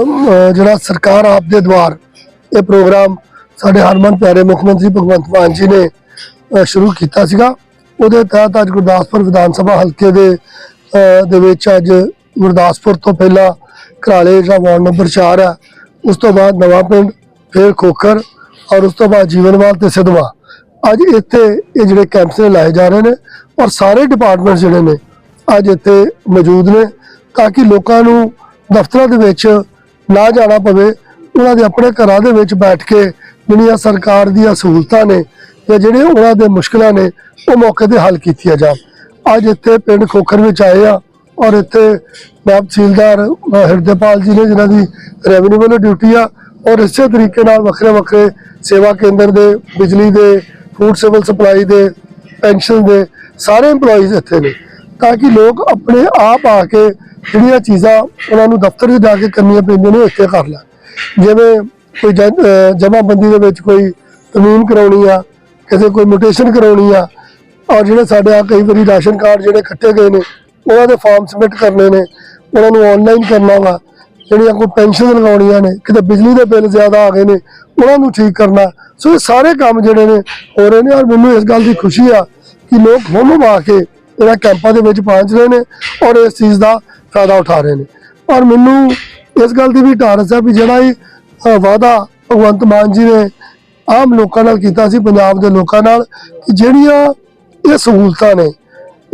ਜਿਹੜਾ ਸਰਕਾਰ ਆਪ ਦੇ ਦੁਆਰ ਇਹ ਪ੍ਰੋਗਰਾਮ ਸਾਡੇ ਹਰਮਨ ਪਿਆਰੇ ਮੁੱਖ ਮੰਤਰੀ ਭਗਵੰਤ ਮਾਨ ਜੀ ਨੇ ਸ਼ੁਰੂ ਕੀਤਾ ਸੀਗਾ। ਉਹਦੇ ਤਹਿਤ ਅੱਜ ਗੁਰਦਾਸਪੁਰ ਵਿਧਾਨ ਸਭਾ ਹਲਕੇ ਦੇ ਦੇ ਵਿੱਚ ਅੱਜ ਗੁਰਦਾਸਪੁਰ ਤੋਂ ਪਹਿਲਾਂ ਘਰਾਲੇ ਜਿਹੜਾ ਵਾਰਡ ਨੰਬਰ 4 ਹੈ। ਉਸ ਤੋਂ ਬਾਅਦ ਨਵਾਂ ਪਿੰਡ, ਫਿਰ ਖੋਖਰ ਔਰ ਉਸ ਤੋਂ ਬਾਅਦ ਜੀਵਨਵਾਲ ਤੇ ਸਿਧਵਾ। ਅੱਜ ਇੱਥੇ ਇਹ ਜਿਹੜੇ ਕੈਂਪਸ ਨੇ ਲਾਏ ਜਾ ਰਹੇ ਨੇ ਔਰ ਸਾਰੇ ਡਿਪਾਰਟਮੈਂਟ ਜਿਹੜੇ ਨੇ ਅੱਜ ਇੱਥੇ ਮੌਜੂਦ ਨੇ ਤਾਂ ਕਿ ਲੋਕਾਂ ਨੂੰ ਦਫ਼ਤਰਾਂ ਦੇ ਵਿੱਚ ਨਾ ਜਾਣਾ ਪਵੇ ਉਹਨਾਂ ਦੇ ਆਪਣੇ ਘਰਾਂ ਦੇ ਵਿੱਚ ਬੈਠ ਕੇ ਜਿਹੜੀਆਂ ਸਰਕਾਰ ਦੀਆਂ ਸਹੂਲਤਾਂ ਨੇ ਜਾਂ ਜਿਹੜੇ ਉਹਨਾਂ ਦੇ ਮੁਸ਼ਕਲਾਂ ਨੇ ਉਹ ਮੌਕੇ ਤੇ ਹੱਲ ਕੀਤੀਆਂ ਜਾਣ। ਅੱਜ ਇੱਥੇ ਪਿੰਡ ਖੋਖਰ ਵਿੱਚ ਆਏ ਆ ਔਰ ਇੱਥੇ ਨਾਇਬ ਤਹਿਸੀਲਦਾਰ ਅਹ, ਹਿਰਦੇਪਾਲ ਜੀ ਨੇ ਜਿਨ੍ਹਾਂ ਦੀ ਰੈਵਨਿਊ ਵੱਲੋਂ ਡਿਊਟੀ ਆ ਔਰ ਇਸੇ ਤਰੀਕੇ ਨਾਲ ਵੱਖਰੇ ਵੱਖਰੇ ਸੇਵਾ ਕੇਂਦਰ ਦੇ ਬਿਜਲੀ ਦੇ ਫੂਡ ਸਿਵਲ ਸਪਲਾਈ ਦੇ ਪੈਨਸ਼ਨ ਦੇ ਸਾਰੇ EMPLOYEES ਇੱਥੇ ਨੇ। ਤਾਂ ਕਿ ਲੋਕ ਆਪਣੇ ਆਪ ਆ ਕੇ ਜਿਹੜੀਆਂ ਚੀਜ਼ਾਂ ਉਹਨਾਂ ਨੂੰ ਦਫ਼ਤਰ 'ਚ ਜਾ ਕੇ ਕਰਨੀਆਂ ਪੈਂਦੀਆਂ ਨੇ ਇੱਥੇ ਕਰ ਲੈਣ। ਜਿਵੇਂ ਕੋਈ ਜਮਾਬੰਦੀ ਦੇ ਵਿੱਚ ਕੋਈ ਤਰਮੀਮ ਕਰਾਉਣੀ ਆ, ਕਿਸੇ ਕੋਈ ਮੋਟੇਸ਼ਨ ਕਰਾਉਣੀ ਆ, ਔਰ ਜਿਹੜੇ ਸਾਡੇ ਆ ਕਈ ਵਾਰੀ ਰਾਸ਼ਨ ਕਾਰਡ ਜਿਹੜੇ ਕੱਟੇ ਗਏ ਨੇ, ਉਹਨਾਂ ਦੇ ਫਾਰਮ ਸਬਮਿਟ ਕਰਨੇ ਨੇ, ਉਹਨਾਂ ਨੂੰ ਆਨਲਾਈਨ ਕਰਨਾ ਵਾ, ਜਿਹੜੀਆਂ ਕੋਈ ਪੈਨਸ਼ਨ ਲਗਾਉਣੀਆਂ ਨੇ, ਕਿਤੇ ਬਿਜਲੀ ਦੇ ਬਿੱਲ ਜ਼ਿਆਦਾ ਆ ਗਏ ਨੇ, ਉਹਨਾਂ ਨੂੰ ਠੀਕ ਕਰਨਾ। ਸੋ ਇਹ ਸਾਰੇ ਕੰਮ ਜਿਹੜੇ ਨੇ ਹੋ ਰਹੇ ਨੇ, ਔਰ ਮੈਨੂੰ ਇਸ ਗੱਲ ਦੀ ਖੁਸ਼ੀ ਆ ਕਿ ਲੋਕ ਹੁਣ ਆ ਕੇ ਜਿਹੜਾ ਕੈਂਪਾਂ ਦੇ ਵਿੱਚ ਪਹੁੰਚ ਰਹੇ ਨੇ ਔਰ ਇਸ ਚੀਜ਼ ਦਾ ਫਾਇਦਾ ਉਠਾ ਰਹੇ ਨੇ। ਔਰ ਮੈਨੂੰ ਇਸ ਗੱਲ ਦੀ ਵੀ ਟਾਰਸ ਹੈ ਵੀ ਜਿਹੜਾ ਇਹ ਵਾਅਦਾ ਭਗਵੰਤ ਮਾਨ ਜੀ ਨੇ ਆਮ ਲੋਕਾਂ ਨਾਲ ਕੀਤਾ ਸੀ, ਪੰਜਾਬ ਦੇ ਲੋਕਾਂ ਨਾਲ, ਕਿ ਜਿਹੜੀਆਂ ਇਹ ਸਹੂਲਤਾਂ ਨੇ,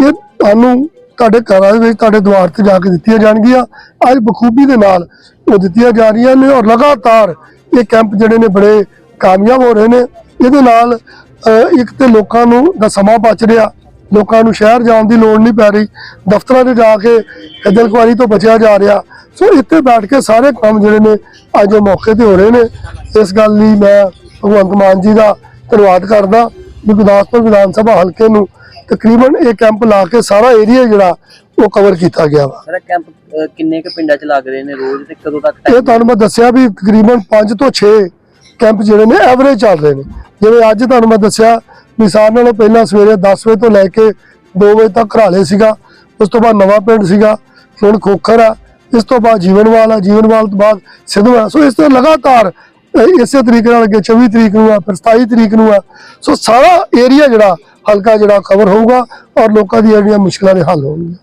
ਇਹ ਤੁਹਾਨੂੰ ਤੁਹਾਡੇ ਘਰਾਂ ਦੇ ਵਿੱਚ, ਤੁਹਾਡੇ ਦੁਆਰ ਤੇ ਜਾ ਕੇ ਦਿੱਤੀਆਂ ਜਾਣਗੀਆਂ। ਅੱਜ ਬਖੂਬੀ ਦੇ ਨਾਲ ਉਹ ਦਿੱਤੀਆਂ ਜਾ ਰਹੀਆਂ ਨੇ ਔਰ ਲਗਾਤਾਰ ਇਹ ਕੈਂਪ ਜਿਹੜੇ ਨੇ ਬੜੇ ਕਾਮਯਾਬ ਹੋ ਰਹੇ ਨੇ। ਇਹਦੇ ਨਾਲ ਇੱਕ ਤੇ ਲੋਕਾਂ ਨੂੰ ਦਾ ਸਮਾਂ ਬਚ ਰਿਹਾ ਲੋਕਾਂ ਨੂੰ ਸ਼ਹਿਰ ਜਾਣ ਦੀ ਲੋੜ ਨਹੀਂ ਪੈ ਰਹੀ ਦਫ਼ਤਰਾਂ 'ਤੇ ਜਾ ਕੇ ਖੱਜਲ ਖੁਆਰੀ ਤੋਂ ਬਚਿਆ ਜਾ ਰਿਹਾ। ਸੋ ਇੱਥੇ ਬੈਠ ਕੇ ਸਾਰੇ ਕੰਮ ਜਿਹੜੇ ਨੇ ਅੱਜ ਮੌਕੇ ਤੇ ਹੋ ਰਹੇ ਨੇ। ਇਸ ਗੱਲ ਲਈ ਮੈਂ ਭਗਵੰਤ ਮਾਨ ਜੀ ਦਾ ਧੰਨਵਾਦ ਕਰਦਾ ਵੀ ਗੁਰਦਾਸਪੁਰ ਵਿਧਾਨ ਸਭਾ ਹਲਕੇ ਨੂੰ ਤਕਰੀਬਨ ਇਹ ਕੈਂਪ ਲਾ ਕੇ ਸਾਰਾ ਏਰੀਆ ਜਿਹੜਾ ਉਹ ਕਵਰ ਕੀਤਾ ਗਿਆ ਵਾ। ਸਰ ਕੈਂਪ ਕਿੰਨੇ ਕੁ ਪਿੰਡਾਂ ਚ ਲੱਗ ਰਹੇ ਨੇ ਰੋਜ਼ ਤੇ ਕਦੋਂ ਤੱਕ ਇਹ ਤੁਹਾਨੂੰ ਮੈਂ ਦੱਸਿਆ ਵੀ ਤਕਰੀਬਨ 5 ਤੋਂ 6 ਕੈਂਪ ਜਿਹੜੇ ਨੇ ਐਵਰੇਜ ਚੱਲ ਰਹੇ ਨੇ। ਜਿਵੇਂ ਅੱਜ ਤੁਹਾਨੂੰ ਮੈਂ ਦੱਸਿਆ ਵੀ ਸਾਰਿਆਂ ਨਾਲੋਂ ਪਹਿਲਾਂ ਸਵੇਰੇ 10 ਵਜੇ ਤੋਂ ਲੈ ਕੇ 2 ਵਜੇ ਤੱਕ ਘਰਾਲੇ ਸੀਗਾ। ਉਸ ਤੋਂ ਬਾਅਦ ਨਵਾਂ ਪਿੰਡ ਸੀਗਾ। ਹੁਣ ਖੋਖਰ ਆ। ਇਸ ਤੋਂ ਬਾਅਦ ਜੀਵਨਵਾਲ ਆ। ਜੀਵਨਵਾਲ ਤੋਂ ਬਾਅਦ ਸਿੱਧਵਾ ਸੋ ਇਸ ਤੋਂ ਲਗਾਤਾਰ ਇਸੇ ਤਰੀਕੇ ਨਾਲ ਅੱਗੇ 24 ਤਰੀਕ ਨੂੰ ਆ, ਫਿਰ 27 ਤਰੀਕ ਨੂੰ ਆ। ਸੋ ਸਾਰਾ ਏਰੀਆ ਜਿਹੜਾ ਹਲਕਾ ਜਿਹੜਾ ਕਵਰ ਹੋਊਗਾ ਔਰ ਲੋਕਾਂ ਦੀਆਂ ਜਿਹੜੀਆਂ ਮੁਸ਼ਕਲਾਂ ਦੇ ਹੱਲ ਹੋਣਗੀਆਂ।